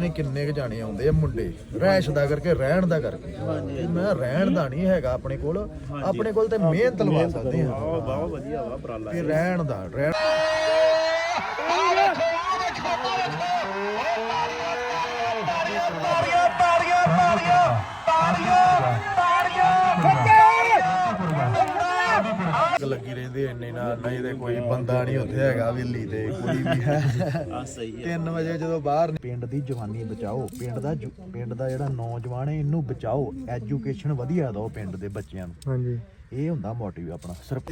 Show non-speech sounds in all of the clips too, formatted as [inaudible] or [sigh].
ਨਹੀਂ ਕਿੰਨੇ ਕ ਜਾਣੇ ਆਉਂਦੇ ਆ ਮੁੰਡੇ ਰਹਿਸ਼ ਦਾ ਕਰਕੇ ਰਹਿਣ ਦਾ ਕਰਕੇ। ਮੈਂ ਰਹਿਣ ਦਾ ਨਹੀਂ ਹੈਗਾ ਆਪਣੇ ਕੋਲ ਆਪਣੇ ਕੋਲ ਤੇ ਮਿਹਨਤ ਲਵਾ ਸਕਦੇ ਆ ਬਹੁਤ ਬਹੁਤ ਵਧੀਆ ਵਾ ਉਪਰਾਲਾ। ਵੀ ਰਹਿਣ ਦਾ ਰਹਿਣ ਲੱਗੀ ਰਹਿੰਦੀ ਐ ਇੰਨੇ ਨਾਲ ਨਹੀਂ ਤੇ ਕੋਈ ਬੰਦਾ ਨਹੀਂ ਉੱਥੇ ਹੈਗਾ ਵਿੱਲੀ ਤੇ ਕੋਈ ਵੀ ਹੈ। ਆ ਸਹੀ ਹੈ। 3 ਵਜੇ ਜਦੋਂ ਬਾਹਰ ਪਿੰਡ ਦੀ ਜਵਾਨੀ ਬਚਾਓ ਪਿੰਡ ਦਾ ਜੁ- ਪਿੰਡ ਦਾ ਜਿਹੜਾ ਨੌਜਵਾਨ ਹੈ ਇਹਨੂੰ ਬਚਾਓ। ਐਜੂਕੇਸ਼ਨ ਵਧੀਆ ਦਿਓ ਪਿੰਡ ਦੇ ਬੱਚਿਆਂ ਨੂੰ। ਹਾਂਜੀ। ਇਹ ਹੁੰਦਾ ਮੋਟਿਵ ਆਪਣਾ ਸਿਰਫ।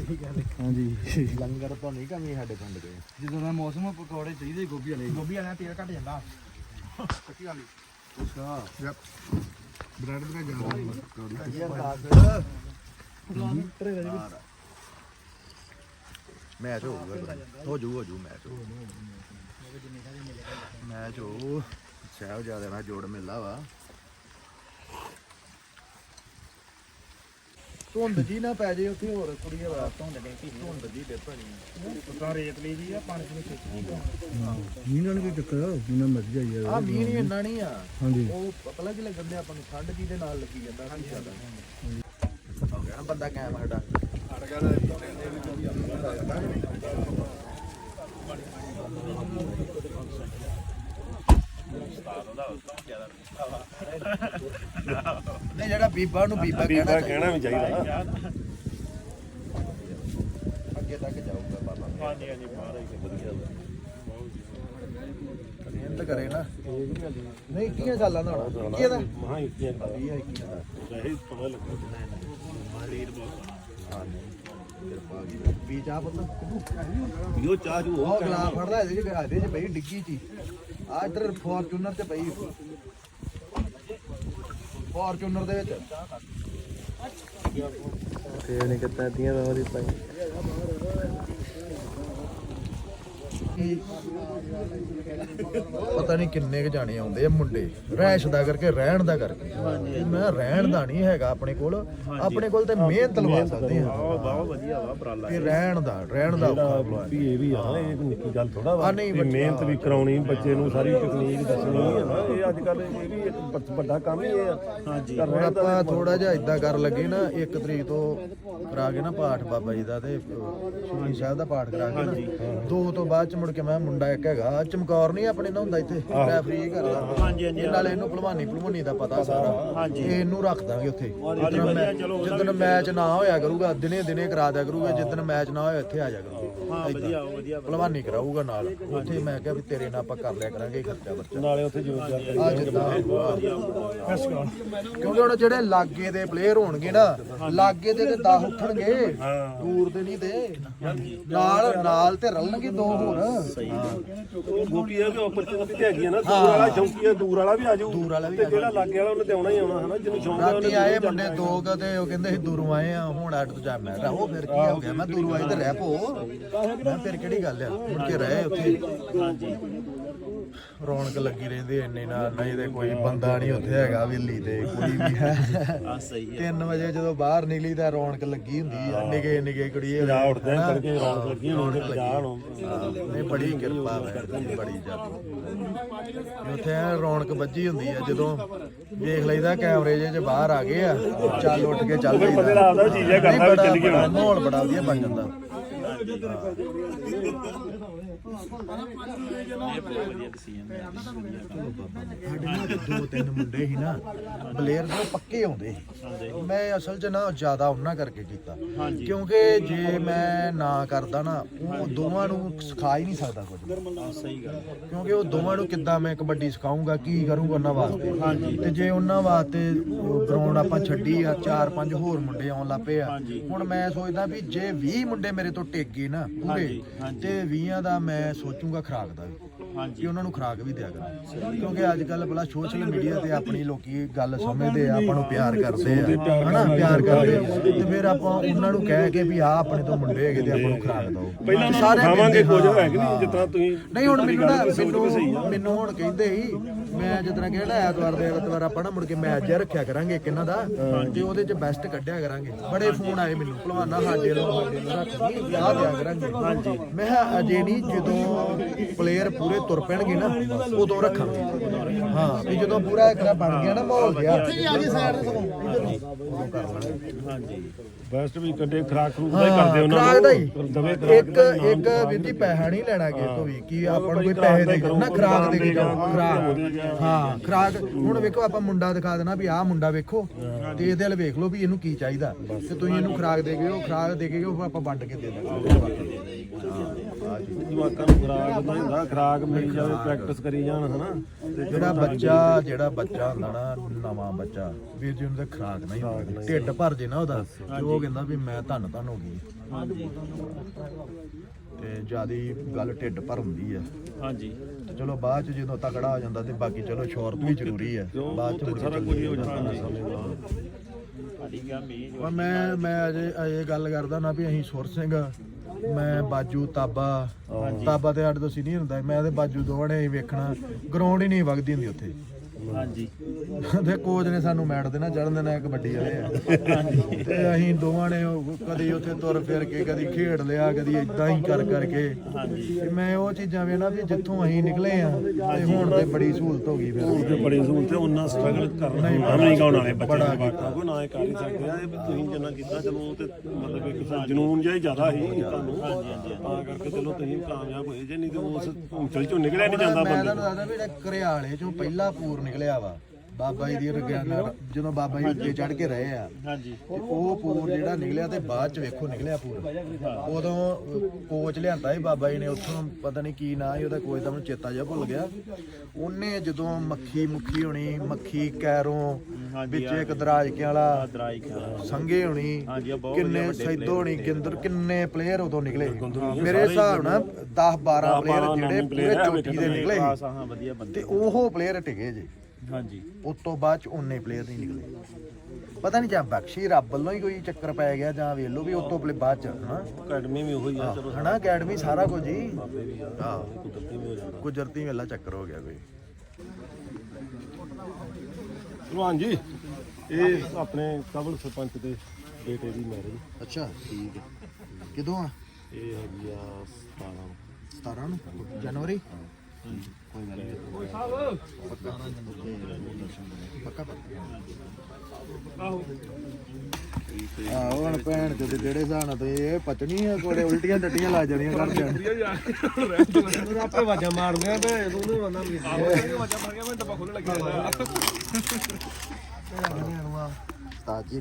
ਹਾਂਜੀ। ਲੰਗਰ ਤੋਂ ਨਹੀਂ ਕਮੀ ਸਾਡੇ ਪਿੰਡ ਦੇ। ਜਦੋਂ ਦਾ ਮੌਸਮ ਪਕੌੜੇ ਚਾਹੀਦੇ ਗੋਭੀ ਵਾਲੇ। ਗੋਭੀ ਵਾਲਾ ਤੇਲ ਘਟ ਜਾਂਦਾ। ਕੱਚੀ ਵਾਲੀ ਅੱਛਾ। ਬ੍ਰੈਡ ਬ੍ਰੈਡ ਮੈਚ ਹੋਊਗਾ ਹੋ ਜੂ ਹੋ ਜੂ ਮੈਚ ਮੈਚ ਹੋ ਸਾਹਿਬ ਜ਼ਿਆਦਾ ਨਾਲ ਜੋੜ ਮਿਲਦਾ ਵਾ। ਧੁੰਦ ਜੀ ਨਾ ਪੈ ਜੇ ਉੱਥੇ ਹੋਰ ਕੁੜੀਆਂ ਵਾ ਧੁੰਦ ਦੇ ਧੁੰਦ ਜੀ ਦੇ ਭਣੀ ਤਾਂ ਰੇਤ ਲਈ ਦੀ ਆ ਪਾਣੀ ਨੂੰ ਖੇਚੀ ਮੀਂਹ ਨਾਲ ਕੋਈ ਚੱਕਰ ਜਿੰਨਾ ਮਰਜ਼ੀ ਆਈ ਆ ਮੀਂਹ ਨਹੀਂ ਇੰਨਾ ਨਹੀਂ ਆ। ਹਾਂਜੀ। ਉਹ ਪਤਲਾ ਕੀ ਲੱਗਣ ਦੇ ਆਪਾਂ ਨੂੰ ਠੰਡ ਜੀ ਦੇ ਨਾਲ ਲੱਗੀ ਜਾਂਦਾ ਜ਼ਿਆਦਾ ਹੋ ਗਿਆ ਨਾ ਬੰਦਾ ਕਾਇਮ ਸਾਡਾ। ਨਹੀਂ ਜਿਹੜਾ ਬੀਬਾ ਨੂੰ ਬੀਬਾ ਕਹਿਣਾ ਕਹਿਣਾ ਵੀ ਚਾਹੀਦਾ ਅੱਗੇ ਤੱਕ ਜਾਊਗਾ ਬਾਬਾ। ਹਾਂਜੀ ਹਾਂਜੀ ਮਹਾਰਾਜ ਵਧੀਆ। ਮਿਹਨਤ ਕਰੇ ਨਾ। ਨਹੀਂ ਕੀ ਸਾਲਾਂ ਦਾ ਹੋਣਾ? ਕੀ ਇਹਦਾ ਮਹਾ ਇੱਕੀਆਂ ਦਾ। 20 21 ਦਾ। ਵੈਸੇ ਪਤਾ ਲੱਗਾ ਮਾਰੀਰ ਬਹੁਤ ਜੀ ਵੀ ਚਾਹ ਪੁੱਤ ਪੀਓ ਚਾਹ ਜੂ ਉਹ ਗਲਾਸ ਫੜਦਾ ਇਹਦੇ ਚ ਇਹਦੇ ਚ ਪਈ ਡਿੱਗੀ ਚ ਆ ਇੱਧਰ ਫੋਰਚੂਨਰ ਤੇ ਪਈ। ਫੋਰਚੂਨਰ ਦੇ ਵਿੱਚ। ਤੇ ਨਹੀਂ ਕਿਤਾ ਦੀਆਂ ਉਹਦੀ ਪਾਈ। ਪਤਾ ਨਹੀਂ ਕਿੰਨੇ ਕ ਜਾਣੇ ਆਉਂਦੇ ਆ ਮੁੰਡੇ ਰਹਿਸ਼ ਦਾ ਕਰਕੇ ਰਹਿਣ ਦਾ ਕਰਕੇ। ਤੇ ਮੈਂ ਰਹਿਣ ਦਾ ਨਹੀਂ ਹੈਗਾ ਆਪਣੇ ਕੋਲ ਆਪਣੇ ਕੋਲ ਤੇ ਮਿਹਨਤ ਲਵਾ ਸਕਦੇ ਆ ਬਹੁਤ ਬਹੁਤ ਵਧੀਆ ਵਾ ਉਪਰਾਲਾ ਵੀ ਰਹਿਣ ਦਾ ਰਹਿਣ ਦਾ ਔਖਾ ਵਾ। ਵੀ ਇਹ ਵੀ ਆ ਇਹ ਕੋਈ ਨਿੱਕੀ ਗੱਲ ਥੋੜਾ ਵਾ ਆ ਨਹੀਂ ਵੀ ਬੱਚਾ- ਮਿਹਨਤ ਵੀ ਕਰਾਉਣੀ ਬੱਚੇ ਨੂੰ ਸਾਰੀ ਟੈਕਨੀਕ ਦੱਸਣੀ ਹੈ ਨਾ ਇਹ ਅੱਜ ਕੱਲ ਇਹ ਵੀ ਇੱਕ ਬ- ਵੱਡਾ ਕੰਮ ਹੀ ਇਹ ਆ। ਹਾਂਜੀ। ਆਪਾਂ ਥੋੜਾ ਜਿਹਾ ਇਦਾਂ ਕਰਨ ਲੱਗੇ ਨਾ ਇੱਕ ਤਰੀਕ ਤੋਂ ਕਰਾ ਕੇ ਨਾ ਪਾਠ ਬਾਬਾ ਜੀ ਦਾ ਤੇ ਸ਼੍ਰੀ ਸਾਹਿਬ ਦਾ ਪਾਠ ਕਰਾ ਕੇ ਨਾ। ਦੋ ਤੋਂ ਬਾਅਦ ਚ ਮੁੜ ਕੇ ਮੈਂ ਮੁੰਡਾ ਇੱਕ ਹੈਗਾ ਚਮਕੌਰ ਨਹੀਂ ਆਪਣੇ ਨਾਲ ਹੁੰਦਾ ਇੱਥੇ ਰੈਫਰੀ ਕਰਦਾ। ਹਾਂਜੀ, ਹਾਂਜੀ। ਇਹ ਨਾਲੇ ਇਹਨੂੰ ਭਲਵਾਨੀ ਭਲਵਾਨੀ ਦਾ ਪਤਾ ਸਾਰਾ। ਹਾਂਜੀ। ਇਹ ਇਹਨੂੰ ਰੱਖ ਦਾਂਗੇ ਉੱਥੇ। ਜਿੱਦਣ ਮੈਚ ਨਾ ਹੋਇਆ ਕਰੂਗਾ ਦਿਨੇ ਦਿਨੇ ਕਰਾ ਦਿਆ ਕਰੂਗਾ ਜਿੱਦਣ ਮੈਚ ਨਾ ਹੋਇਆ ਇੱਥੇ ਆ ਜਾ ਕਰੂਗਾ। ਹਾਂ ਵਧੀਆ ਵਧੀਆ ਭਲਵਾਨੀ ਕਰਾਊਗਾ ਨਾਲ। ਉੱਥੇ ਮੈਂ ਕਿਹਾ ਵੀ ਤੇਰੇ ਨਾਲ ਆਪਾਂ ਕਰ ਲਿਆ ਕਰਾਂਗੇ ਖਰਚਾ ਵਰਚਾ। ਨਾਲੇ ਉੱਥੇ ਜੋਰ ਜਾ ਆ ਜਿੱਦਾਂ ਕਿਉਂਕਿ ਹੁਣ ਜਿਹੜੇ ਲਾਗੇ ਦੇ ਪਲੇਅਰ ਹੋਣਗੇ ਨਾ ਲਾਗੇ ਦੇ ਤੇ 10 ਉੱਠਣਗੇ। ਦੂਰ ਦੇ ਨਹੀਂ ਤੇ। ਨਾਲ ਨਾਲ ਤੇ ਰਲਣਗੇ ਦੋ ਹੋਰ। ਗੋਪੀ ਹੈ ਕਿ ਓਪਰਚੁਨਿਟੀ ਤੇ ਹੈਗੀ ਹੈ ਨਾ ਦੂਰ ਵਾਲਾ ਹੈ ਦੂਰ ਵਾਲਾ ਵੀ ਆ ਜਾਊ। ਦੂਰ ਵਾਲਾ ਵੀ ਤੇ ਜਿਹੜਾ ਲਾਗੇ ਵਾਲਾ ਉਹਨੇ ਤੇ ਆਉਣਾ ਹੀ ਆਉਣਾ ਹਨਾ? ਜਿਹਨੂੰ ਸ਼ੌਂਕ ਹੈ ਰਾਤੀ ਆਏ ਮੁੰਡੇ ਦੋ ਕਦੇ ਉਹ ਕਹਿੰਦੇ ਸੀ ਦੂਰੋਂ ਆਏ ਆ ਹੁਣ ਅੱਡ ਤੋਂ ਜਾ ਮੈਂ ਉਹ ਫਿਰ ਕੀ ਹੋ ਗਿਆ? ਮੈਂ ਦੂਰੋਂ ਆਈ ਤੇ ਰਹਿ ਪੋ। ਮੈਂ ਫਿਰ ਕਿਹੜੀ ਗੱਲ ਆ? ਮੁੜ ਕੇ ਰਹੇ ਉੱਥੇ। ਰੌਣਕ ਲੱਗੀ ਰਹਿੰਦੀ ਐ ਇੰਨੇ ਨਾਲ ਨਹੀਂ ਤੇ ਕੋਈ ਬੰਦਾ ਨਹੀਂ ਉੱਥੇ ਹੈਗਾ ਵਿੱਲੀ ਤੇ ਕੋਈ ਵੀ ਹੈ। ਆ ਸਹੀ 3 ਵਜੇ ਜਦੋਂ ਬਾਹਰ ਨਿਕਲੀ ਤਾਂ ਰੌਣਕ ਲੱਗੀ ਹੁੰਦੀ ਆ ਨਿਗੇ ਨਿਗੇ ਕੁੜੀਏ ਜਾ ਉੱਠਦੇ ਆ ਕਰਕੇ ਰੌਣਕ ਲੱਗੀ ਹੋਣੀ ਤੇ ਜਾਣ ਨਹੀਂ ਬੜੀ ਕਿਰਪਾ ਹੈ ਬੜੀ ਜ਼ਿਆਦਾ ਉੱਥੇ ਰੌਣਕ ਵੱਜੀ ਹੁੰਦੀ ਆ ਜਦੋਂ ਵੇਖ ਲਈਦਾ ਕੈਮਰੇ ਜੇ ਚ ਬਾਹਰ ਆ ਗਏ ਆ ਚੱਲ ਉੱਠ ਕੇ ਚੱਲ ਪਈਦਾ ਆਪਦਾ ਚੀਜ਼ ਹੈ ਨਹੀਂ, ਕਰਦਾ ਚੱਲ ਗਿਆ ਮਾਹੌਲ ਬੜਾ ਵਧੀਆ ਬਣ ਜਾਂਦਾ। ਸਾਡੇ ਨਾਲ ਦੋ ਤਿੰਨ ਮੁੰਡੇ ਸੀ ਨਾ ਬਲੇਅਰ ਦੇ ਪੱਕੇ ਆਉਂਦੇ ਸੀ। ਮੈਂ ਅਸਲ 'ਚ ਨਾ ਜ਼ਿਆਦਾ ਉਹਨਾਂ ਕਰਕੇ ਕੀਤਾ ਕਿਉਂਕਿ ਜੇ ਮੈਂ ਨਾ ਕਰਦਾ ਨਾ ਉਹ ਦੋਵਾਂ ਨੂੰ ਸਿਖਾ ਹੀ ਨਹੀਂ ਸਕਦਾ ਕੁਝ। ਸਹੀ ਗੱਲ ਕਿਉਂਕਿ ਉਹ ਦੋਵਾਂ ਨੂੰ ਕਿੱਦਾਂ ਮੈਂ ਕਬੱਡੀ ਸਿਖਾਉਂਗਾ ਕੀ ਕਰੂੰਗਾ ਉਹਨਾਂ ਵਾਸਤੇ। ਤੇ ਜੇ ਉਹਨਾਂ ਵਾਸਤੇ ਗਰਾਊਂਡ ਆਪਾਂ ਛੱਡੀ ਆ ਚਾਰ ਪੰਜ ਹੋਰ ਮੁੰਡੇ ਆਉਣ ਲੱਪੇ ਆ ਹੁਣ ਮੈਂ ਸੋਚਦਾ ਵੀ ਜੇ 20 ਮੁੰਡੇ ਮੇਰੇ ਤੋਂ ਟਿਕ ਗਏ ਨਾ ਪੂਰੇ ਤੇ 20 ਦਾ ਮੈਂ ਸੋਚੂਗਾ ਖਰਾਕ ਦਾ ਵੀ। ਕਿ ਉਹਨਾਂ ਨੂੰ ਖਰਾਕ ਵੀ ਦਿਆ ਕਰਾਂ ਕਿਉਂਕਿ ਅੱਜ ਕੱਲ ਬੜਾ ਸੋਸ਼ਲ ਮੀਡੀਆ ਤੇ ਆਪਣੀ ਲੋਕੀ ਗੱਲ ਸਮਝਦੇ ਆ ਆਪਾਂ ਨੂੰ ਪਿਆਰ ਕਰਦੇ ਆ। ਹਨਾ? ਪਿਆਰ ਕਰਦੇ। ਤੇ ਫਿਰ ਆਪਾਂ ਉਹਨਾਂ ਨੂੰ ਕਹਿ ਕੇ ਵੀ ਆ ਆਪਣੇ ਤੋਂ ਮੁੰਡੇ ਹੈਗੇ ਤੇ ਆਪਾਂ ਨੂੰ ਖਰਾਕ ਦਿਓ। ਪਹਿਲਾਂ ਉਹਨਾਂ ਨੂੰ ਸਾਰੇ ਖਾਵਾਂਗੇ ਕਹਿੰਦੇ ਕੁਝ ਹਾਂ, ਹੈ ਕਿ ਨਹੀਂ? ਤਰ੍ਹਾਂ ਤੁਸੀਂ ਨਹੀਂ ਹੁਣ ਮੈਨੂੰ ਨਾ। ਮੈਨੂੰ ਮੈਨੂੰ ਹੁਣ ਕਹਿੰਦੇ ਸੀ ਮੈਂ ਜਿਸ ਤਰ੍ਹਾਂ ਕਹਿਣਾ ਐਤਵਾਰ ਦੇ ਐਤਵਾਰ ਆਪਾਂ ਨਾ ਮੁੜ ਕੇ ਮੈਚ ਜਿਹਾ ਰੱਖਿਆ ਕਰਾਂਗੇ ਇੱਕ ਇਹਨਾਂ ਦਾ ਤੇ ਉਹਦੇ ਚ ਬੈਸਟ ਕੱਢਿਆ ਕਰਾਂਗੇ। ਬੜੇ ਫੋਨ ਆਏ ਮੈਨੂੰ ਭਲਵਾਨਾ ਸਾਡੇ ਲੋ ਰੱਖੀ ਵਿਆਹ ਦਿਆ ਕਰਾਂਗੇ। ਹਾਂਜੀ। ਮੈਂ ਕਿਹਾ ਅਜੇ ਨਹੀਂ ਜਦੋਂ ਪਲੇਅਰ ਪੂਰੇ ਤੁਰ ਪੈਣਗੇ ਨਾ ਉਦੋਂ ਰੱਖਾਂਗੇ। ਹਾਂ ਵੀ ਜਦੋਂ ਪੂਰਾ ਇੱਕ ਬਣ ਗਿਆ ਨਾ ਮਾਹੌਲ ਜਿਹਾ ਬੈਸਟ ਵੀ ਕੱਢੇ ਖਰਾਕ ਖਰੂਕ ਦਾ ਹੀ ਕਰਦੇ ਉਹਨਾਂ ਹੀ। ਦਵੇ ਇੱਕ ਇੱਕ ਵੀਰ ਜੀ ਪੈਸਾ ਨਹੀਂ ਲੈਣਾ ਕਿਸੇ ਤੋਂ ਵੀ ਕੀ ਆਪਾਂ ਨੂੰ ਕੋਈ ਪੈਸੇ ਦੇ ਨਾ ਖਰਾਕ ਦੇ ਕੇ ਜਾਓ ਖਰਾਕ। ਹਾਂ ਖਰਾਕ। ਹੁਣ ਵੇਖੋ ਆਪਾਂ ਮੁੰਡਾ ਦਿਖਾ ਦੇਣਾ ਵੀ ਆਹ ਮੁੰਡਾ ਵੇਖੋ ਤੇ ਇਹਦੇ ਵੱਲ ਵੇਖ ਲਓ ਵੀ ਇਹਨੂੰ ਕੀ ਚਾਹੀਦਾ। ਤੇ ਤੁਸੀਂ ਇਹਨੂੰ ਖਰਾਕ ਦੇ ਕੇ ਉਹ ਖਰਾਕ ਦੇ ਕੇ ਉਹ ਆਪਾਂ ਵੰਡ ਕੇ ਦੇ ਦਾਂਗੇ। ਜਵਾਕਾਂ ਨੂੰ ਖਰਾਕ ਦਾ ਹੁੰਦਾ ਖਰਾਕ ਮਿਲ ਜਾਵੇ ਪ੍ਰੈਕਟਿਸ ਕਰੀ ਜਾਣ ਹਨਾ? ਤੇ ਜਿਹੜਾ ਬੱਚਾ ਜਿਹੜਾ ਬੱਚਾ ਹੁੰਦਾ ਨਾ ਨਵਾਂ ਬੱਚਾ ਵੀਰ ਜੀ ਉਹਨੂੰ ਤਾਂ ਖਰਾਕ ਨਹੀਂ ਹੁੰਦੀ। ਢਿੱਡ ਭਰ ਜੇ ਨਾ ਉਹਦਾ ਤੇ ਉਹ ਕਹਿੰਦਾ ਵੀ ਮੈਂ ਧੰਨ ਧੰਨ ਹੋ ਗਈ। ਤੇ ਜਿਆਦੀ ਗੱਲ ਢਿੱਡ ਭਰ ਹੁੰਦੀ ਆ। ਹਾਂਜੀ। ਤੇ ਚਲੋ ਬਾਅਦ ਚ ਜਦੋਂ ਤਕੜਾ ਹੋ ਜਾਂਦਾ ਤੇ ਬਾਕੀ ਚਲੋ ਸ਼ੌਰਤ ਵੀ ਜ਼ਰੂਰੀ ਹੈ ਬਾਅਦ ਚ ਮੁੜ ਕੇ ਸਾਰਾ ਕੁਝ ਹੀ ਜਾਂਦਾ। ਮੈਂ ਮੈਂ ਅਜੇ ਅਜੇ ਗੱਲ ਕਰਦਾ ਨਾ ਵੀ ਅਸੀਂ ਸੁਰ ਸਿੰਘ ਮੈਂ ਬਾਜੂ ਤਾਬਾ। ਤਾਬਾ ਤੇ ਸਾਡੇ ਤੋਂ ਸੀ ਨਹੀਂ ਹੁੰਦਾ। ਮੈਂ ਤੇ ਬਾਜੂ ਦੋਵਾਂ ਨੇ ਹੀ ਵੇਖਣਾ। ਗਰਾਊਂਡ ਹੀ ਨਹੀਂ ਵਗਦੀ ਹੁੰਦੀ ਉੱਥੇ। ਹਾਂਜੀ। ਤੇ ਕੋਚ ਨੇ ਸਾਨੂੰ ਮੈਟ ਦੇਣਾ ਚੜਨ ਦੇਣਾ ਕਬੱਡੀ ਵਾਲੇ ਆ। ਤੇ ਅਸੀਂ ਦੋਵਾਂ ਨੇ ਉਹ ਕਦੀ ਉੱਥੇ ਤੁਰ ਫਿਰ ਕੇ ਕਦੀ ਖੇਡ ਲਿਆ ਕਦੀ ਇਦਾਂ ਹੀ ਕਰ ਕਰਕੇ। ਤੇ ਮੈਂ ਉਹ ਚੀਜ਼ਾਂ ਵੇਖਣਾ ਵੀ ਜਿੱਥੋਂ ਅਸੀਂ ਨਿਕਲੇ ਆ ਤੇ ਹੁਣ ਤੇ ਬੜੀ ਸਹੂਲਤ ਹੋ ਗਈ ਫਿਰ। ਤੇ ਬੜੀ ਸਹੂਲਤ ਹੈ ਉਹਨਾਂ ਸਟਰਗਲ ਕਰਨਾ ਹੀ ਨਹੀਂ ਗਾਉਣ ਵਾਲੇ ਬੱਚੇ ਜਵਾਕਾਂ ਕੋ ਨਾ ਇਹ ਕਰ ਹੀ ਸਕਦੇ ਆ ਇਹ ਤੁਸੀਂ ਜਿੰਨਾ ਕੀਤਾ ਚਲੋ ਉਹ ਤੇ ਮਤਲਬ ਇੱਕ ਜਨੂਨ ਜਿਹਾ ਹੀ ਜ਼ਿਆਦਾ ਸੀ ਤੁਹਾਨੂੰ ਤਾਂ ਕਰਕੇ ਚਲੋ ਤੁਸੀਂ ਕਾਮਯਾਬ ਹੋਏ ਜੇ ਨਹੀਂ ਤੇ ਉਸ ਉਂਚਲ ਚੋਂ ਨਿਕਲਿਆ ਨਹੀਂ ਜਾਂਦਾ ਮੈਂ ਬੰਦੇ ਤੁਹਾਨੂੰ ਦੱਸਦਾ ਵੀ ਜਿਹੜਾ ਘਰਿਆਲੇ ਚੋਂ ਪਹਿਲਾ ਪੂਰ ਨਿਕਲਿਆ ਵਾ। ਬਾਬਾ ਜੀ ਦੀ ਰਗਿਆਨਾ ਜਦੋਂ ਬਾਬਾ ਜੀ ਉੱਤੇ ਚੜ ਕੇ ਰਹੇ ਆ ਹਾਂਜੀ। ਉਹ ਪੂਰ ਜਿਹੜਾ ਨਿਕਲਿਆ ਤੇ ਬਾਅਦ ਚ ਵੇਖੋ ਨਿਕਲਿਆ ਪੂਰ। ਉਦੋਂ ਕੋਚ ਲਿਆਂਦਾ ਸੀ ਬਾਬਾ ਜੀ ਨੇ ਉੱਥੋਂ ਪਤਾ ਨਹੀਂ ਕੀ ਨਾਂ ਸੀ ਉਹਦਾ ਕੋਚ ਦਾ ਮੈਨੂੰ ਚੇਤਾ ਜਿਹਾ ਭੁੱਲ ਗਿਆ। ਉਹਨੇ ਜਦੋਂ ਮੱਖੀ ਮੁੱਖੀ ਹੋਣੀ ਮੱਖੀ ਕੈਰੋਂ ਵਿੱਚ ਇੱਕ ਦਰਾਜ ਕੇ ਵਾਲਾ। ਸੰਗੇ ਹੋਣੀ ਕਿੰਨੇ ਸੈਦੋ ਹੋਣੀ ਗਿੰਦਰ ਕਿੰਨੇ ਪਲੇਅਰ ਉਦੋਂ ਨਿਕਲੇ। ਮੇਰੇ ਹਿਸਾਬ ਨਾਲ 10 12 ਪਲੇਅਰ ਜਿਹੜੇ ਪੂਰੇ ਚੋਟੀ ਦੇ ਨਿਕਲੇ ਤੇ ਉਹ ਪਲੇਅਰ ਟਿਕੇ ਜੇ। ਹਾਂਜੀ। ਉਸ ਤੋਂ ਬਾਅਦ ਚ ਉਹਨੇ ਪਲੇਅਰ ਨਹੀਂ ਨਿਕਲੇ। ਪਤਾ ਨਹੀਂ ਜਾਂ ਬਖਸ਼ੀ ਰੱਬ ਵੱਲੋਂ ਹੀ ਕੋਈ ਚੱਕਰ ਪੈ ਗਿਆ ਜਾਂ ਵੇਖ ਲਓ ਵੀ ਉਸ ਤੋਂ ਪਲੇ ਬਾਅਦ ਚ ਹਨਾ? ਅਕੈਡਮੀ ਵੀ ਉਹੀ ਆ ਚਲੋ। ਹਨਾ ਅਕੈਡਮੀ ਸਾਰਾ ਕੁਝ ਹੀ। ਹਾਂ। ਕੁਦਰਤੀ ਵੀ ਹੋ ਜਾਂਦਾ। ਗੁਜਰਤੀ ਵੇਲਾ ਚੱਕਰ ਹੋ ਗਿਆ ਕੋਈ। ਭਲਵਾਨ ਜੀ ਇਹ ਆਪਣੇ ਕਬਲ ਸਰਪੰਚ ਦੇ ਬੇਟੇ ਦੀ ਮੈਰਿਜ ਅੱਛਾ ਠੀਕ ਹੈ। ਕਿਦੋਂ ਆ? ਇਹ ਹੈਗੀ ਆ 17 17 ਨੂੰ? ਜਨਵਰੀ? ਕੋਈ ਗੱਲ ਨਹੀਂ ਪੱਕਾ ਪੱਕਾ ਆਹੋ ਹੁਣ ਭੈਣ ਚੋਦ ਜਿਹੜੇ ਹਿਸਾਬ ਨਾਲ ਤੇ ਇਹ ਪਚਣੀ ਆ ਕੋਲੇ ਉਲਟੀਆਂ ਟੱਟੀਆਂ ਲੱਗ ਜਾਣੀਆਂ ਕਰ ਜਾਣ। ਆਪੇ ਵਾਜਾ ਮਾਰਦੇ ਤੇ ਉਹਨੂੰ ਬੰਦਾ ਵੀ ਤਾਜੀ।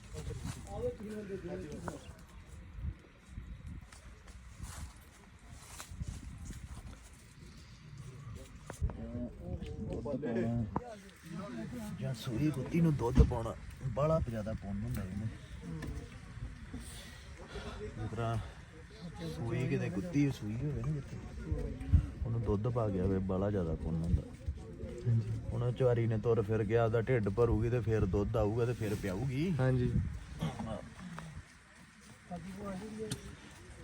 ਸੂਈ ਕੁੱਤੀ ਨੂੰ ਦੁੱਧ ਪਾਉਣਾ ਬੜਾ ਜ਼ਿਆਦਾ ਪੁੰਨ ਹੁੰਦਾ ਇਹਨੇ। ਉਤਰਾ ਸੂਈ ਕਿਤੇ ਕੁੱਤੀ ਸੂਈ ਹੋਵੇ ਨਾ ਜਿੱਥੇ ਉਹਨੂੰ ਦੁੱਧ ਪਾ ਗਿਆ ਵੇ ਬੜਾ ਜ਼ਿਆਦਾ ਪੁੰਨ ਹੁੰਦਾ। ਹੁਣ ਚਵਾਰੀ ਨੇ ਤੁਰ ਫਿਰ ਗਿਆ ਉਹਦਾ ਢਿੱਡ ਭਰੂਗੀ ਤੇ ਫਿਰ ਦੁੱਧ ਆਊਗਾ ਤੇ ਫਿਰ ਪਿਆਊਗੀ। ਹਾਂਜੀ।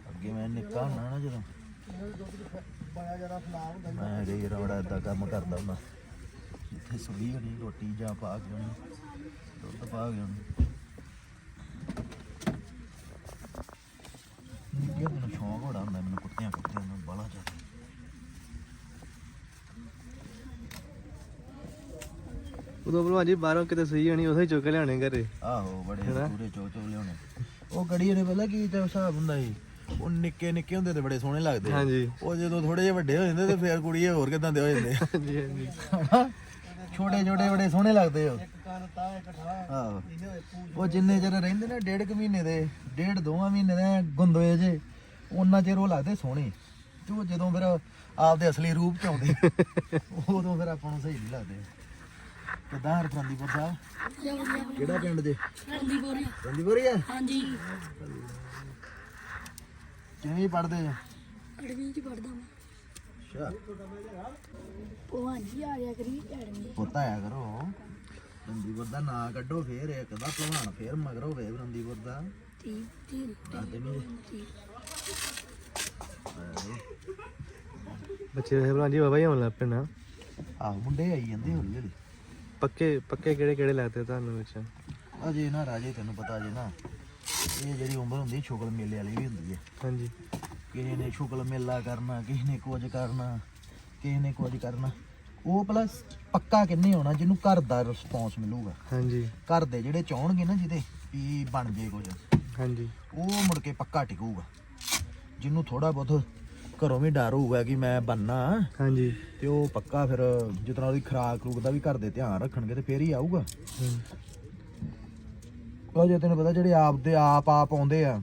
ਅੱਗੇ ਮੈਂ ਨਿੱਕਾ ਹੁੰਦਾ ਨਾ ਜਦੋਂ ਮੈਂ ਗਈ ਰਵੜਾ ਏਦਾਂ ਕੰਮ ਕਰਦਾ ਹੁੰਦਾ। ਜਿੱਥੇ ਸੁਣੀ ਹੋਣੀ ਰੋਟੀ ਜਾਂ ਪਾ ਕੇ ਉਹਨੂੰ ਦੁੱਧ ਪਾ ਕੇ ਉਹਨੂੰ ਇਹ ਮੈਨੂੰ ਸ਼ੌਂਕ ਬੜਾ ਹੁੰਦਾ ਮੈਨੂੰ ਕੁੱਤਿਆਂ ਕੁੱਤਿਆਂ ਨੂੰ ਬੜਾ ਜ਼ਿਆਦਾ। ਉਦੋਂ ਭਲਵਾਨ ਜੀ ਬਾਹਰੋਂ ਕਿਤੇ ਸਹੀ ਆਣੀ ਉਥੇ ਚੁੱਕ ਲਿਆਣੇ ਘਰੇ। ਆਹੋ ਬੜੇ ਪੂਰੇ ਚੋ ਚੋ ਲਿਆਉਣੇ। ਉਹ ਗੜੀ ਨੇ ਪਤਾ ਕੀ ਤੇ ਹਿਸਾਬ ਹੁੰਦਾ ਸੀ ਉਹ ਨਿੱਕੇ ਨਿੱਕੇ ਹੁੰਦੇ ਤੇ ਬੜੇ ਸੋਹਣੇ ਲੱਗਦੇ। ਹਾਂਜੀ। ਉਹ ਜਦੋਂ ਥੋੜੇ ਜਿਹੇ ਵੱਡੇ ਹੋ ਜਾਂਦੇ ਤੇ ਫੇਰ ਕੁੜੀਏ ਹੋਰ ਕਿਦਾਂ ਦੇ ਹੋ ਜਾਂਦੇ। ਹਾਂਜੀ ਹਾਂਜੀ। ਛੋਟੇ ਛੋਟੇ ਬੜੇ ਸੋਹਣੇ ਲੱਗਦੇ ਹੋ ਆਹੋ। ਉਹ ਜਿੰਨੇ ਚਿਰ ਰਹਿੰਦੇ ਨੇ ਡੇਢ ਕੁ ਮਹੀਨੇ ਦੇ ਡੇਢ ਦੋਵਾਂ ਮਹੀਨੇ ਦੇ ਗੁੰਦੋਏ ਜੇ ਉਹਨਾਂ ਚਿਰ ਉਹ ਲੱਗਦੇ ਸੋਹਣੇ। ਤੇ ਉਹ ਜਦੋਂ ਫਿਰ ਆਪਦੇ ਅਸਲੀ ਰੂਪ ਚ ਆਉਂਦੇ ਉਦੋਂ ਫਿਰ ਆਪਾਂ ਨੂੰ ਸਹੀ ਨਹੀਂ ਲੱਗਦੇ। ਕਿਦਾਂ ਹਰਪ੍ਰੰਦੀਪੁਰ ਸਾਹਿਬ? ਕਿਹੜਾ ਪਿੰਡ ਜੇ? ਰੰਦੀਪੁਰ ਰੰਦੀਪੁਰ ਹੀ ਆ? ਹਾਂਜੀ। ਕਿਵੇਂ ਪੜਦੇ ਆ ਅਕੈਡਮੀ ਚ ਪੜਦਾ ਮੈਂ। ਅੱਛਾ। ਉਹ ਹਾਂਜੀ ਆ ਗਿਆ ਕਰੀ ਅਕੈਡਮੀ ਪੁੱਤ ਆਇਆ ਕਰੋ। ਰੰਦੀਪੁਰ ਦਾ ਨਾਂ ਕੱਢੋ ਫੇਰ ਇੱਕ ਦਾ ਭਲਵਾਨ ਫੇਰ ਮਗਰ ਹੋਵੇ ਰੰਦੀਪੁਰ ਦਾ। ਠੀਕ ਠੀਕ ਦੱਸਦੇ ਨਹੀਂ ਠੀਕ ਬੱਚੇ ਦੇ ਭਲਾਂ ਜੀ ਬਾਬਾ ਹੀ ਆਉਣ ਲੱਗ ਪੈਣਾ ਆਹ ਮੁੰਡੇ ਆਈ ਜਾਂਦੇ ਹੌਲੀ ਹੌਲੀ ਪੱਕੇ ਪੱਕੇ ਕਿਹੜੇ ਕਿਹੜੇ ਲੱਗਦੇ ਤੁਹਾਨੂੰ ਵਿੱਚ? ਅਜੇ ਨਾ ਰਾਜੇ ਤੈਨੂੰ ਪਤਾ ਜੇ ਨਾ। ਇਹ ਜਿਹੜੀ ਉਮਰ ਹੁੰਦੀ ਸ਼ੁਗਲ ਮੇਲੇ ਵਾਲੀ ਵੀ ਹੁੰਦੀ ਹੈ। ਹਾਂਜੀ। ਕਿਸੇ ਨੇ ਸ਼ੁਗਲ ਮੇਲਾ ਕਰਨਾ ਕਿਸੇ ਨੇ ਕੁਝ ਕਰਨਾ ਕਿਸੇ ਨੇ ਕੁਝ ਕਰਨਾ। ਉਹ ਪਲੱਸ ਪੱਕਾ ਕਿੰਨੇ ਹੋਣਾ ਜਿਹਨੂੰ ਘਰ ਦਾ ਰਿਸਪੌਂਸ ਮਿਲੂਗਾ। ਹਾਂਜੀ। ਘਰ ਦੇ ਜਿਹੜੇ ਚਾਹਣਗੇ ਨਾ ਜਿਹਦੇ ਵੀ ਬਣ ਜੇ ਕੁਝ। ਹਾਂਜੀ। ਉਹ ਮੁੜ ਕੇ ਪੱਕਾ ਟਿਕੂਗਾ। ਜਿਹਨੂੰ ਥੋੜਾ ਬਹੁਤ ਘਰੋਂ ਵੀ ਡਰ ਹੋਊਗਾ ਕਿ ਮੈਂ ਬੰਨਾ। ਹਾਂਜੀ। ਤੇ ਉਹ ਪੱਕਾ ਫਿਰ ਜਿਤਨਾ ਉਹਦੀ ਖਰਾਕ ਰੂਕ ਦਾ ਵੀ ਘਰ ਦੇ ਧਿਆਨ ਰੱਖਣਗੇ ਤੇ ਫੇਰ ਹੀ ਆਊਗਾ। ਉਹ ਜੇ ਤੈਨੂੰ ਪਤਾ ਜਿਹੜੇ ਆਪ ਦੇ ਆਪ ਆਪ ਆਉਂਦੇ ਆ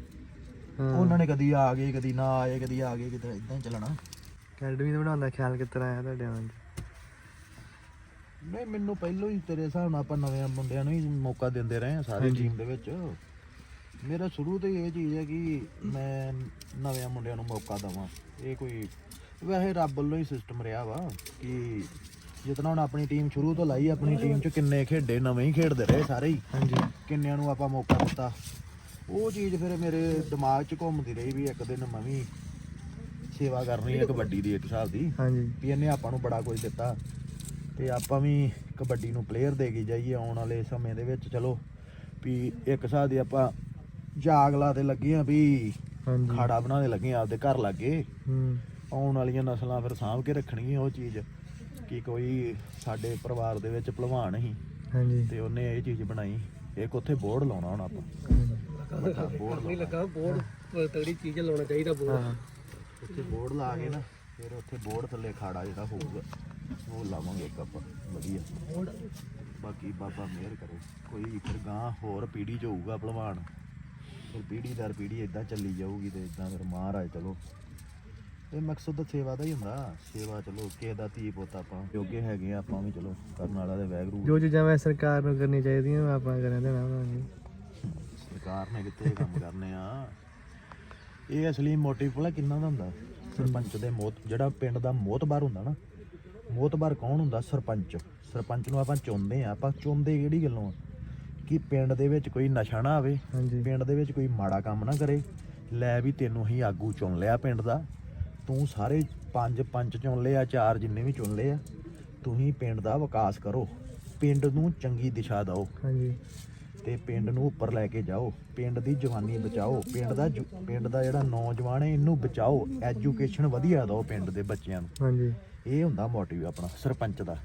ਉਹਨਾਂ ਨੇ ਕਦੀ ਆ ਗਏ ਕਦੀ ਨਾ ਆਏ ਕਦੀ ਆ ਗਏ ਕਿਤੇ ਇਦਾਂ ਹੀ ਚੱਲਣਾ। ਅਕੈਡਮੀ ਦੇ ਬਣਾਉਣ ਦਾ ਖਿਆਲ ਤਰ੍ਹਾਂ ਆਇਆ ਤੁਹਾਡੇ 'ਚ ਨਹੀਂ ਮੈਨੂੰ ਪਹਿਲੋਂ ਹੀ ਤੇਰੇ ਹਿਸਾਬ ਨਾਲ ਆਪਾਂ ਨਵੇਂ ਮੁੰਡਿਆਂ ਨੂੰ ਹੀ ਮੌਕਾ ਦਿੰਦੇ ਰਹੇ ਆ ਸਾਰੀ ਟੀਮ ਦੇ ਵਿੱਚ। ਮੇਰਾ ਸ਼ੁਰੂ ਤੋਂ ਹੀ ਇਹ ਚੀਜ਼ ਹੈ ਕਿ ਮੈਂ ਨਵੇਂ ਮੁੰਡਿਆਂ ਨੂੰ ਮੌਕਾ ਦਵਾਂ। ਇਹ ਕੋਈ ਵੈਸੇ ਰੱਬ ਵੱਲੋਂ ਹੀ ਸਿਸਟਮ ਰਿਹਾ ਵਾ ਕਿ ਜਿਤਨਾ ਹੁਣ ਆਪਣੀ ਟੀਮ ਸ਼ੁਰੂ ਤੋਂ ਲਾਈ ਆਪਣੀ ਟੀਮ ਚ ਕਿੰਨੇ ਖੇਡੇ ਨਵੇਂ ਹੀ ਖੇਡਦੇ ਰਹੇ ਸਾਰੇ ਹੀ। ਹਾਂਜੀ। ਕਿੰਨਿਆਂ ਨੂੰ ਆਪਾਂ ਮੌਕਾ ਦਿੱਤਾ। ਉਹ ਚੀਜ਼ ਫਿਰ ਮੇਰੇ ਦਿਮਾਗ 'ਚ ਘੁੰਮਦੀ ਰਹੀ ਵੀ ਇੱਕ ਦਿਨ ਮੈਂ ਵੀ ਸੇਵਾ ਕਰਨੀ ਹੈ ਕਬੱਡੀ ਦੀ ਇੱਕ ਹਿਸਾਬ ਦੀ। ਹਾਂਜੀ। ਵੀ ਇਹਨੇ ਆਪਾਂ ਨੂੰ ਬੜਾ ਕੁਝ ਦਿੱਤਾ। ਤੇ ਆਪਾਂ ਵੀ ਕਬੱਡੀ ਨੂੰ ਪਲੇਅਰ ਦੇ ਕੇ ਜਾਈਏ ਆਉਣ ਵਾਲੇ ਸਮੇਂ ਦੇ ਵਿੱਚ। ਚਲੋ ਵੀ ਇੱਕ ਹਿਸਾਬ ਦੀ ਆਪਾਂ ਜਾਗਲਾ ਤੇ ਲੱਗੇ ਆ ਵੀ ਹਾਂਜੀ। ਖਾੜਾ ਬਣਾਉਣੇ ਲੱਗੇ ਆ ਆਪਦੇ ਘਰ ਲੱਗੇ। ਹੂੰ। ਆਉਣ ਵਾਲੀਆਂ ਨਸਲਾਂ ਫਿਰ ਸਾਂਭ ਕੇ ਰੱਖਣਗੀਆਂ ਉਹ ਚੀਜ਼। ਕਿ ਕੋਈ ਸਾਡੇ ਪਰਿਵਾਰ ਦੇ ਵਿੱਚ ਭਲਵਾਨ ਸੀ। ਹਾਂਜੀ। ਤੇ ਉਹਨੇ ਇਹ ਚੀਜ਼ ਬਣਾਈ। ਇੱਕ ਉੱਥੇ ਬੋਰਡ ਲਾਉਣਾ ਹੁਣ ਆਪਾਂ। ਵੱਡਾ [laughs] ਬੋਰਡ ਨਹੀਂ ਲੱਗਾ ਬੋਰਡ ਤਗੜੀ ਚੀਜ਼ ਲਾਉਣਾ ਚਾਹੀਦਾ ਬੋਰਡ। ਹਾਂ। ਉੱਥੇ ਬੋਰਡ ਲਾ ਕੇ ਨਾ ਫਿਰ ਉੱਥੇ ਬੋਰਡ ਥੱਲੇ ਖਾੜਾ ਜਿਹੜਾ ਹੋਊਗਾ ਉਹ ਲਾਵਾਂਗੇ ਇੱਕ ਆਪਾਂ ਵਧੀਆ। ਬਾਕੀ ਬਾਬਾ ਮਿਹਰ ਕਰੇ ਕੋਈ ਫਿਰ ਗਾਂ ਹੋਰ ਪੀੜੀ ਚ ਹੋਊਗਾ ਭਲਵਾਨ। ਫਿਰ ਪੀੜੀ ਦਰ ਪੀੜੀ ਇਦਾਂ ਚੱਲੀ ਜਾਊਗੀ ਤੇ ਇਦਾਂ ਫਿਰ ਮਹਾਰਾਜ ਚਲੋ। ਇਹ ਮਕਸਦ ਤਾਂ ਸੇਵਾ ਦਾ ਹੀ ਹੁੰਦਾ ਸੇਵਾ ਚਲੋ ਕਿਸੇ ਦਾ ਧੀ ਪੁੱਤ ਆਪਾਂ ਜੋਗੇ ਹੈਗੇ ਆ ਆਪਾਂ ਵੀ ਚਲੋ ਕਰਨ ਵਾਲਾ ਤੇ ਵੈਗਰੂ। ਜੋ ਚੀਜ਼ਾਂ ਵੈ ਸਰਕਾਰ ਨੂੰ ਕਰਨੀ ਚਾਹੀਦੀਆਂ ਆਪਾਂ ਕਰਨ ਦੇਣਾ ਭਾਜੀ ਸਰਕਾਰ ਨੇ ਕਿੱਥੇ ਇਹ ਕੰਮ ਕਰਨੇ ਆ? ਇਹ ਅਸਲੀ ਮੋਟਿਵ ਭਲਾ ਕਿੰਨਾ ਦਾ ਹੁੰਦਾ? ਸਰਪੰਚ ਦੇ ਮੋਤ ਜਿਹੜਾ ਪਿੰਡ ਦਾ ਮੋਤਬਾਰ ਹੁੰਦਾ ਨਾ ਮੋਤਬਾਰ ਕੌਣ ਹੁੰਦਾ? ਸਰਪੰਚ। ਸਰਪੰਚ ਨੂੰ ਆਪਾਂ ਚੁਣਦੇ ਆ। ਆਪਾਂ ਚੁਣਦੇ ਕਿਹੜੀ ਗੱਲੋਂ ਆ? ਕਿ ਪਿੰਡ ਦੇ ਵਿੱਚ ਕੋਈ ਨਸ਼ਾ ਨਾ ਆਵੇ ਪਿੰਡ ਦੇ ਵਿੱਚ ਕੋਈ ਮਾੜਾ ਕੰਮ ਨਾ ਕਰੇ। ਲੈ ਵੀ ਤੈਨੂੰ ਹੀ ਆਗੂ ਚੁਣ ਲਿਆ ਪਿੰਡ ਦਾ। ਤੂੰ ਸਾਰੇ ਪੰਜ ਪੰਜ ਚੁਣ ਲਏ ਆ ਚਾਰ ਜਿੰਨੇ ਵੀ ਚੁਣ ਲਏ ਆ। ਤੂੰ ਹੀ ਪਿੰਡ ਦਾ ਵਿਕਾਸ ਕਰੋ। ਪਿੰਡ ਨੂੰ ਚੰਗੀ ਦਿਸ਼ਾ ਦਿਓ। ਹਾਂਜੀ। ਤੇ ਪਿੰਡ ਨੂੰ ਉੱਪਰ ਲੈ ਕੇ ਜਾਓ। ਪਿੰਡ ਦੀ ਜਵਾਨੀ ਬਚਾਓ। ਪਿੰਡ ਦਾ ਜੁ- ਪਿੰਡ ਦਾ ਜਿਹੜਾ ਨੌਜਵਾਨ ਹੈ ਇਹਨੂੰ ਬਚਾਓ। ਐਜੂਕੇਸ਼ਨ ਵਧੀਆ ਦਿਓ ਪਿੰਡ ਦੇ ਬੱਚਿਆਂ ਨੂੰ। ਹਾਂਜੀ। ਇਹ ਹੁੰਦਾ ਮੋਟਿਵ ਆਪਣਾ ਸਰਪੰਚ ਦਾ।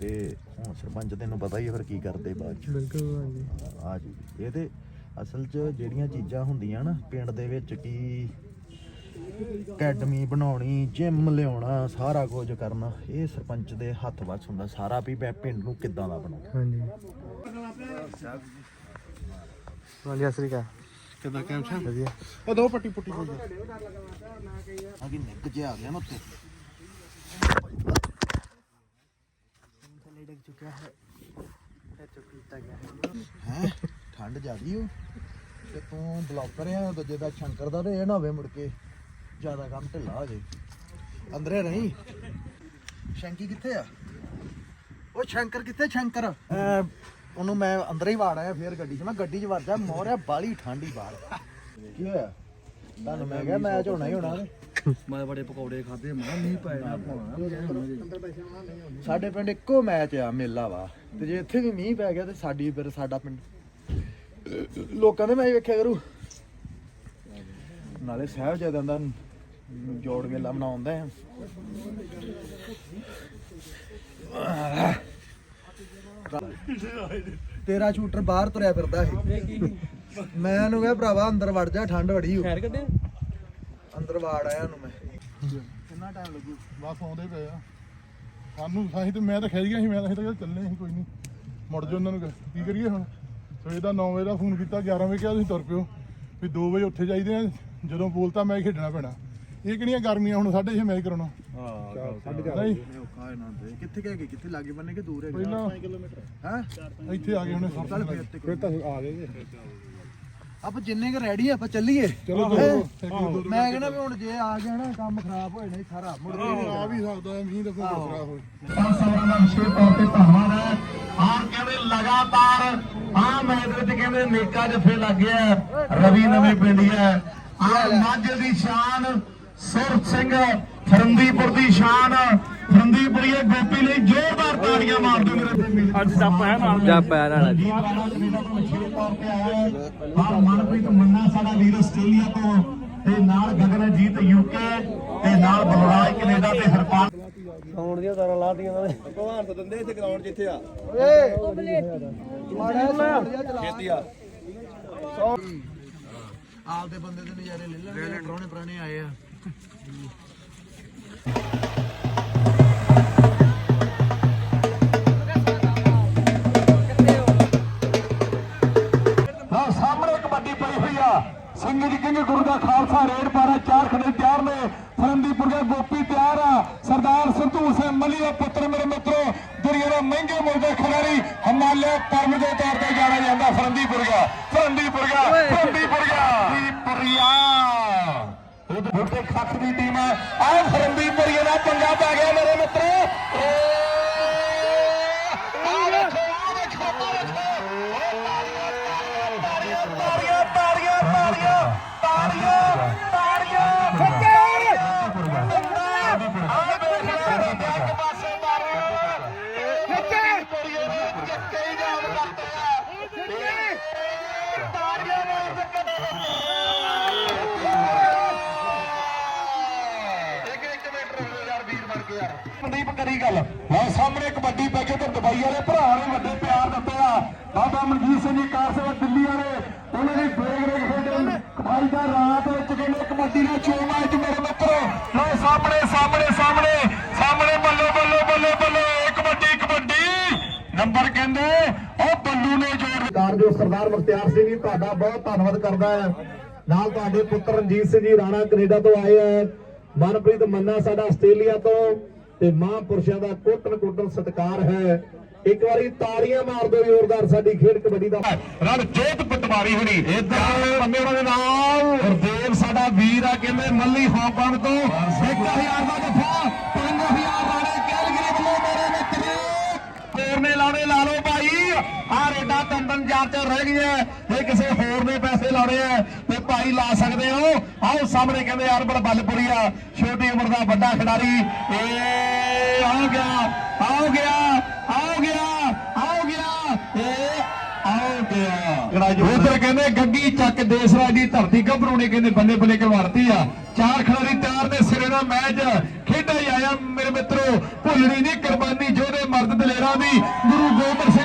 ਤੇ ਹੁਣ ਸਰਪੰਚ ਤੈਨੂੰ ਪਤਾ ਹੀ ਹੈ ਫਿਰ ਕੀ ਕਰਦੇ ਬਾਅਦ ਚ। ਬਿਲਕੁਲ ਹਾਂਜੀ। ਆ ਜੀ। ਇਹ ਤੇ ਅਸਲ 'ਚ ਜਿਹੜੀਆਂ ਚੀਜ਼ਾਂ ਹੁੰਦੀਆਂ ਨਾ ਪਿੰਡ ਦੇ ਵਿੱਚ ਕੀ ਅਕੈਡਮੀ ਬਣਾਉਣੀ ਜਿਮ ਲਿਆਉਣਾ ਸਾਰਾ ਕੁਝ ਕਰਨਾ ਇਹ ਸਰਪੰਚ ਦੇ ਹੱਥ ਵੱਸ ਹੁੰਦਾ। ਸਾਰਾ ਵੀ ਮੈਂ ਪਿੰਡ ਨੂੰ ਕਿੱਦਾਂ ਦਾ ਬਣਾਉਣਾ। ਹਾਂਜੀ। ਹਾਂਜੀ ਅਸਰੀ ਕਾ ਕਿਦਾਂ ਕੈਮ ਸਾਹਿਬ ਵਧੀਆ। ਉਹ ਦੋ ਪੱਟੀ ਪੁੱਟੀ ਕੋਈ ਆ ਕਿ ਨਿੱਕ ਜਿਹਾ ਆ ਗਿਆ ਨਾ ਉੱਤੇ ਹੈ? ਠੰਡ ਜ਼ਿਆਦੀ ਹੋ ਤੇ ਤੂੰ ਬਲੌਕਰ ਆ ਦੂਜੇ ਦਾ ਸ਼ੰਕਰ ਦਾ ਤੇ ਇਹ ਨਾ ਹੋਵੇ ਮੁੜ ਕੇ ਜ਼ਿਆਦਾ ਕੰਮ ਢਿੱਲਾ ਹੋ ਜੇ ਅੰਦਰੇ ਰਹੀਂ? ਸ਼ੰਕੀ ਕਿੱਥੇ ਆ? ਉਹ ਸ਼ੰਕਰ ਕਿੱਥੇ ਸ਼ੰਕਰ? ਉਹਨੂੰ ਮੈਂ ਅੰਦਰ ਹੀ ਵਾੜ ਆਇਆ ਫੇਰ ਗੱਡੀ 'ਚ। ਮੈਂ ਗੱਡੀ 'ਚ ਵੜ ਜਾ ਮੋਰਿਆ ਬਾਲੀ ਠੰਡੀ ਬਾਹਰ। ਕੀ ਹੋਇਆ? ਤੁਹਾਨੂੰ ਮੈਂ ਕਿਹਾ ਮੈਚ ਹੋਣਾ ਹੀ ਹੋਣਾ ਮੈਂ ਬੜੇ ਪਕੌੜੇ ਖਾਦੇ ਮਾਂ ਨਹੀਂ ਪਾਇਆ ਨਾ ਸਾਡੇ ਪਿੰਡ ਇੱਕੋ ਮੈਚ ਆ ਮੇਲਾ ਵਾ। ਤੇ ਜੇ ਇੱਥੇ ਵੀ ਮੀਂਹ ਪੈ ਗਿਆ ਤੇ ਸਾਡੀ ਫਿਰ ਸਾਡਾ ਪਿੰਡ। ਲੋਕਾਂ ਦੇ ਮੈਚ ਵੇਖਿਆ ਕਰੂ। ਨਾਲੇ ਸਾਹਿਬਜ਼ਾਦਿਆਂ ਦਾ ਜੋੜ ਮੇਲਾ ਮਨਾਉਂਦਾ ਆ। ਤੇਰਾ ਸ਼ੂਟਰ ਬਾਹਰ ਤੁਰਿਆ ਫਿਰਦਾ ਸੀ। ਮੈਂ ਉਹਨੂੰ ਕਿਹਾ ਭਰਾਵਾ ਅੰਦਰ ਵੜ ਜਾ ਠੰਡ ਬੜੀ ਹੋ। ਖੈਰ ਕੱਢੇ। ਅੰਦਰ ਵਾੜ ਆਇਆ ਉਹਨੂੰ ਮੈਂ। ਕਿੰਨਾ ਟਾਈਮ ਲੱਗੂ? ਬਸ ਆਉਂਦੇ ਪਏ ਆ। ਸਾਨੂੰ ਸਾਹੀਂ ਤੇ ਮੈਂ ਤਾਂ ਖਿੱਚ ਗਿਆ ਸੀ ਮੈਂ ਤਾਂ ਅਸੀਂ ਤਾਂ ਸੀ ਕੋਈ ਨਹੀਂ ਮੁੜ ਜਾ ਉਹਨਾਂ ਨੂੰ ਕੀ ਕਰੀਏ ਹੁਣ? ਸਵੇਰ ਦਾ 9 ਵਜੇ ਦਾ ਫੋਨ ਕੀਤਾ 11 ਵਜੇ ਕਿਹਾ ਤੁਸੀਂ ਤੁਰ ਪਿਓ। ਵੀ 2 ਵਜੇ ਉੱਥੇ ਜਾਈਦੇ ਆ। ਜਦੋਂ ਬੋਲਤਾ ਮੈਂ ਖੇਡਣਾ ਪੈਣਾ। ਇਹ ਕਿਹੜੀਆਂ ਗਰਮੀਆਂ ਹੁਣ 6:30 ਮੈਚ ਕਰਾਉਣਾ। ਹਾਂ ਨਹੀਂ। ਔਖਾ ਇਹਨਾਂ ਦੇ ਕਿੱਥੇ ਗਏ ਕਿੱਥੇ ਲਾਗੇ ਬੰਨੇ ਕਿ ਦੂਰ ਹੈ ਪਹਿਲਾਂ ਹੈ? ਇੱਥੇ ਆ ਗਏ ਹੁਣ ਚੱਲ ਫੇਰ ਤੇ ਫਿਰ ਤਾਂ ਆ ਗਏ ਆਪਾਂ ਜਿੰਨੇ ਕ ਰੈਡੀ ਆਪਾਂ ਚੱਲੀਏ। ਚਲੋ ਹੈਂ? ਦੋ ਮੈਂ ਕਹਿੰਦਾ ਵੀ ਹੁਣ ਜੇ ਆ ਗਿਆ ਨਾ ਕੰਮ ਖਰਾਬ ਹੋ ਜਾਣਾ ਸਾਰਾ ਮੁੜ ਕੇ ਨਹੀਂ ਆ ਵੀ ਸਕਦਾ ਹੈ, ਮੀਂਹ ਦਾ ਕੋਈ ਖਤਰਾ ਹੋਵੇ ਸਭਨਾਂ ਦਾ ਵਿਸ਼ੇਸ਼ ਤੌਰ ਤੇ ਧੰਨਵਾਦ ਹੈ। ਆਹ ਕਹਿੰਦੇ ਲਗਾਤਾਰ ਆਹ ਮੈਚ ਵਿੱਚ ਕਹਿੰਦੇ ਨੇਕਾ ਜਫੇ ਲੱਗਿਆ ਹੈ। ਰਵੀ ਨਵੇਂ ਪਿੰਡੀ ਹੈ ਆਹ ਮਾਝੇ ਦੀ ਸ਼ਾਨ ਸੁਰਤ ਸਿੰਘ ਫਰੰਦੀਪੁਰ ਦੀ ਸ਼ਾਨ ਫਰੰਦੀਪੁਰੀਏ ਗੋਪੀ ਲਈ ਜ਼ੋਰਦਾਰ ਤਾੜੀਆਂ ਮਾਰ ਦਿਓ ਮੇਰੇ ਅੱਜ ਜੱਪ ਹੈ ਨਾਲ ਜਾ ਪੈਰ ਵਾਲਾ ਜੀ। ਕੈਨੇਡਾ ਤੋਂ ਵਿਸ਼ੇਸ਼ ਤੌਰ ਤੇ ਆਇਆ ਹੈ ਆਹ ਮਨਪ੍ਰੀਤ ਮੰਨਾ ਸਾਡਾ ਵੀਰ ਆਸਟ੍ਰੇਲੀਆ ਤੋਂ ਤੇ ਨਾਲ ਗਗਨਜੀਤ ਯੂਕੇ ਤੇ ਨਾਲ ਬਲਰਾਜ ਕੈਨੇਡਾ ਤੇ ਹਰਪਾਲ। ਸੌਣ ਦੀਆਂ ਤਾਰਾਂ ਲਾਤੀਆਂ ਉਹਨਾਂ ਨੇ। ਭਗਵਾਨ ਤੋਂ ਦਿੰਦੇ ਇੱਥੇ ਗਰਾਊਂਡ ਜਿੱਥੇ ਆ। ਆਪਦੇ ਬੰਦੇ ਦੇ ਨਜ਼ਾਰੇ ਲੈ ਲੈਣੇ ਪੁਰਾਣੇ ਪੁਰਾਣੇ ਆਏ ਆ। ਸਿੰਘ ਜੀ ਕਹਿੰਦੇ ਗੁਰੂ ਦਾ ਖਾਲਸਾ ਰੇਡ ਪਾਰਾ ਚਾਰ ਖੜੇ ਤਿਆਰ ਨੇ। ਫਰੰਦੀਪੁਰ ਦਾ ਗੋਪੀ ਤਿਆਰ ਆ। ਸਰਦਾਰ ਸੰਤੂ ਸਿੰਘ ਮਲੀਆ ਪੁੱਤਰ ਮੇਰੇ ਮਿੱਤਰੋ ਦੁਨੀਆ ਦੇ ਮਹਿੰਗੇ ਮੁੱਲ ਦੇ ਖਿਡਾਰੀ ਹਿਮਾਲਿਆ ਪਰਮ ਦੇ ਤੌਰ ਤੇ ਜਾਣਿਆ ਜਾਂਦਾ ਫਰੰਦੀਪੁਰਗਾ ਫਰੰਦੀਪੁਰਗਾ ਫਰੰਦੀਪੁਰਗਾ ਫਰੰਦੀਪੁਰੀਆ ਉਹਦੇ ਖੱਤ ਦੀ ਟੀਮ ਆ ਆਹ ਭਰੀਏ ਦਾ ਪੰਗਾ ਪੈ ਗਿਆ ਮੇਰੇ ਮਿੱਤਰੋ। ਸਾਹਮਣੇ ਪੈ ਕੇ ਤੇ ਦੁਬਈ ਵਾਲੇ ਭਰਾ ਨੇ ਵੱਡੇ ਪਿਆਰ ਦਿੱਤੇ ਆ। ਬਾਬਾ ਮਨਜੀਤ ਸਿੰਘ ਜੀ, ਕਾਰ ਸੇਵਾ ਦਿੱਲੀ ਵਾਲੇ, ਉਹਨਾਂ ਦੀ ਬ੍ਰੇਕ ਰੇਕ ਖੇਡਣ ਕਮਾਈ ਦਾ ਰਾਤ ਵਿੱਚ ਕਹਿੰਦੇ ਕਬੱਡੀ ਦਾ ਚੋ ਮੈਚ ਮੇਰੇ ਮਿੱਤਰੋ ਲੋ ਸਾਹਮਣੇ ਸਾਹਮਣੇ ਸਾਹਮਣੇ ਸਾਹਮਣੇ, ਬੱਲੇ ਬੱਲੇ ਬੱਲੇ ਬੱਲੇ, ਕਬੱਡੀ ਕਬੱਡੀ। ਨੰਬਰ ਕਹਿੰਦੇ, ਉਹ ਬੱਲੂ ਨੇ ਜੋੜ ਸਰਦਾਰ ਜੋ ਸਰਦਾਰ ਮੁਖਤਿਆਰ ਸਿੰਘ ਜੀ, ਤੁਹਾਡਾ ਬਹੁਤ ਧੰਨਵਾਦ ਕਰਦਾ ਹੈ। ਨਾਲ ਤੁਹਾਡੇ ਪੁੱਤਰ ਰਣਜੀਤ ਸਿੰਘ ਜੀ, ਰਾਣਾ ਕੈਨੇਡਾ ਤੋਂ ਆਏ ਹੈ ਮਨਪ੍ਰੀਤ ਮੰਨਾ ਸਾਡਾ ਆਸਟ੍ਰੇਲੀਆ ਤੋਂ। ਤੇ ਮਹਾਂਪੁਰਸ਼ਾਂ ਦਾ ਕੋਟਨ ਕੋਟਨ ਸਤਿਕਾਰ ਹੈ। ਇੱਕ ਵਾਰੀ ਤਾੜੀਆਂ ਮਾਰ ਦਿਓ ਜ਼ੋਰਦਾਰ ਸਾਡੀ ਖੇਡ ਕਬੱਡੀ ਦਾ। ਰਣ ਜੋਤ ਪਟਵਾਰੀ ਹੁਣੀ। ਇਦਾਂ ਬੰਦੇ ਉਹਨਾਂ ਦੇ ਨਾਲ। ਗੁਰਦੇਵ ਸਾਡਾ ਵੀਰ ਆ ਕਹਿੰਦੇ ਮੱਲੀ ਹਾਂਗਕਾਂਗ ਤੋਂ। 1000 ਦਾ ਜਫਾ ਤੰਦਨ ਚਾਰ ਚ ਰਹਿ ਗਈਆਂ ਇਹ ਕਿਸੇ ਹੋਰ ਨੇ ਪੈਸੇ ਲਾਉਣੇ ਆ ਤੇ ਭਾਈ ਲਾ ਸਕਦੇ ਹੋ। ਆਓ ਸਾਹਮਣੇ ਕਹਿੰਦੇ ਅਰਬਨ ਬੱਲਪੁਰੀਆ ਛੋਟੀ ਉਮਰ ਦਾ ਵੱਡਾ ਖਿਡਾਰੀ। ਏ ਆ ਗਿਆ ਆਉ ਗਿਆ ਆਉ ਗਿਆ ਆਉ ਗਿਆ। ਏ ਆਉ ਗਿਆ। ਉਧਰ ਕਹਿੰਦੇ ਗੱਗੀ ਚੱਕ ਦੇਸਰਾਜ ਦੀ ਧਰਤੀ ਗੱਭਰੂ ਨੇ ਕਹਿੰਦੇ ਬੱਲੇ ਬੱਲੇ ਕਰਵਾਤੀ ਆ। ਚਾਰ ਖਿਡਾਰੀ ਤਿਆਰ ਨੇ ਸਿਰੇ ਦਾ ਮੈਚ। ਖੇਡਿਆ ਹੀ ਆਇਆ ਮੇਰੇ ਮਿੱਤਰੋ। ਭੁੱਲਣੀ ਨਹੀਂ ਕੁਰਬਾਨੀ ਜੋਧੇ ਮਰਦ ਦਲੇਰਾਂ ਦੀ ਗੁਰੂ ਗੋਬਿੰਦ